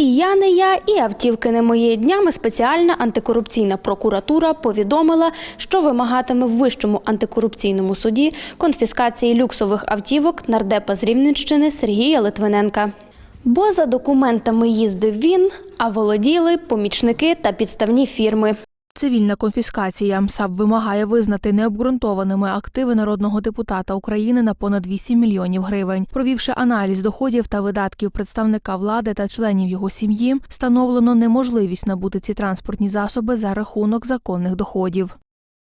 І я не я, і автівки не мої. Днями спеціальна антикорупційна прокуратура повідомила, що вимагатиме в Вищому антикорупційному суді конфіскації люксових автівок нардепа з Рівненщини Сергія Литвиненка. Бо за документами їздив він, а володіли помічники та підставні фірми. Цивільна конфіскація. САП вимагає визнати необґрунтованими активи народного депутата України на понад 8 мільйонів гривень. Провівши аналіз доходів та видатків представника влади та членів його сім'ї, встановлено неможливість набути ці транспортні засоби за рахунок законних доходів.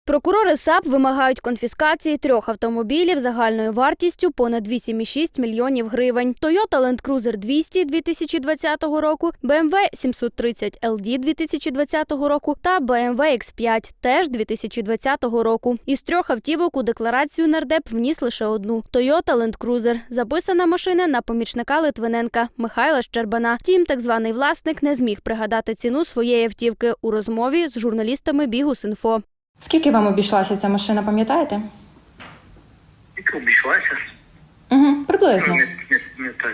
Прокурори САП вимагають конфіскації трьох автомобілів загальною вартістю понад 8,6 мільйонів гривень. Toyota Land Cruiser 200 2020 року, BMW 730 LD 2020 року та BMW X5 теж 2020 року. Із трьох автівок у декларацію нардеп вніс лише одну Toyota Land Cruiser. Записана машина на помічника Литвиненка Михайла Щербана. Втім, так званий власник не зміг пригадати ціну своєї автівки у розмові з журналістами Бігус.Інфо. Скільки вам обійшлася ця машина, пам'ятаєте? Тільки обійшлася. Угу, приблизно. Не, не, не так.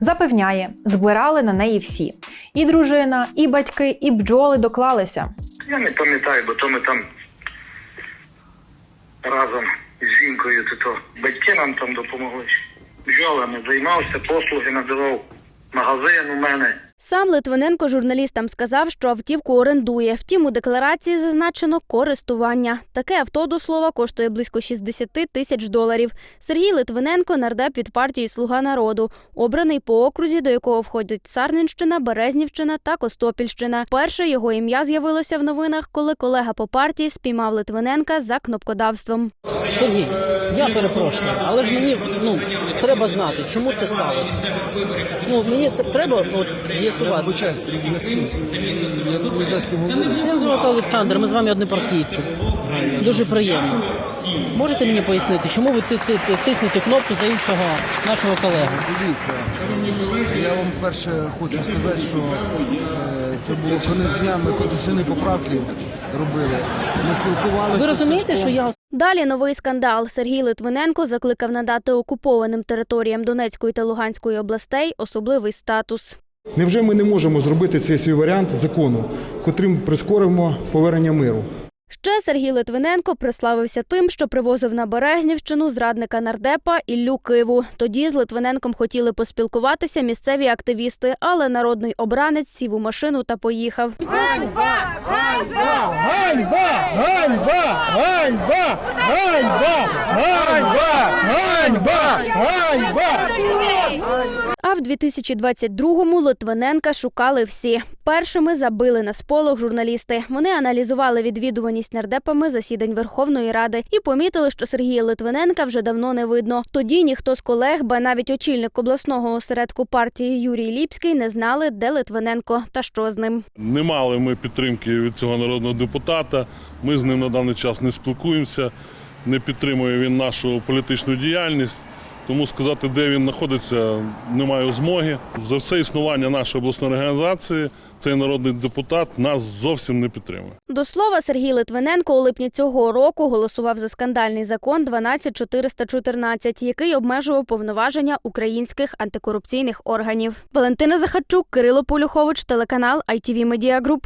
Запевняє, збирали на неї всі. І дружина, і батьки, і бджоли доклалися. Я не пам'ятаю, бо то ми там разом з жінкою, то, то батьки нам там допомогли. Бджолами займався, послуги надавав магазин у мене. Сам Литвиненко журналістам сказав, що автівку орендує. Втім, у декларації зазначено користування. Таке авто, до слова, коштує близько 60 тисяч доларів. Сергій Литвиненко – нардеп від партії «Слуга народу», обраний по окрузі, до якого входять Сарненщина, Березнівщина та Костопільщина. Перше його ім'я з'явилося в новинах, коли колега по партії спіймав Литвиненка за кнопкодавством. Сергій, я перепрошую, але ж мені ну треба знати, чому це сталося. Ну мені треба от, з'ясувати. Мене звати Олександр, ми з вами однопартійці. Дуже приємно. Можете мені пояснити, чому ви ти- ти- ти- тиснете кнопку за іншого нашого колегу? Дивіться, я вам перше хочу сказати, що е, це було конець дня, ми конституційні поправки робили. Ми спілкувалися. Ви розумієте, що я Далі новий скандал. Сергій Литвиненко закликав надати окупованим територіям Донецької та Луганської областей особливий статус. Невже ми не можемо зробити цей свій варіант закону, котрим прискоримо повернення миру? Ще Сергій Литвиненко прославився тим, що привозив на Березнівщину зрадника нардепа Іллю Киву. Тоді з Литвиненком хотіли поспілкуватися місцеві активісти, але народний обранець сів у машину та поїхав. А в 2022-му Литвиненка шукали всі. Першими забили на сполох журналісти. Вони аналізували відвідуваність нардепами засідань Верховної Ради і помітили, що Сергія Литвиненка вже давно не видно. Тоді ніхто з колег, ба навіть очільник обласного осередку партії Юрій Ліпський, не знали, де Литвиненко та що з ним. Не мали ми підтримки від цього народного депутата. Ми з ним на даний час не спілкуємося, не підтримує він нашу політичну діяльність. Тому сказати, де він знаходиться, немає змоги. За все існування нашої обласної організації цей народний депутат нас зовсім не підтримує. До слова, Сергій Литвиненко у липні цього року голосував за скандальний закон 12414, який обмежував повноваження українських антикорупційних органів. Валентина Захарчук, Кирило Полюхович, телеканал ITV Media Group.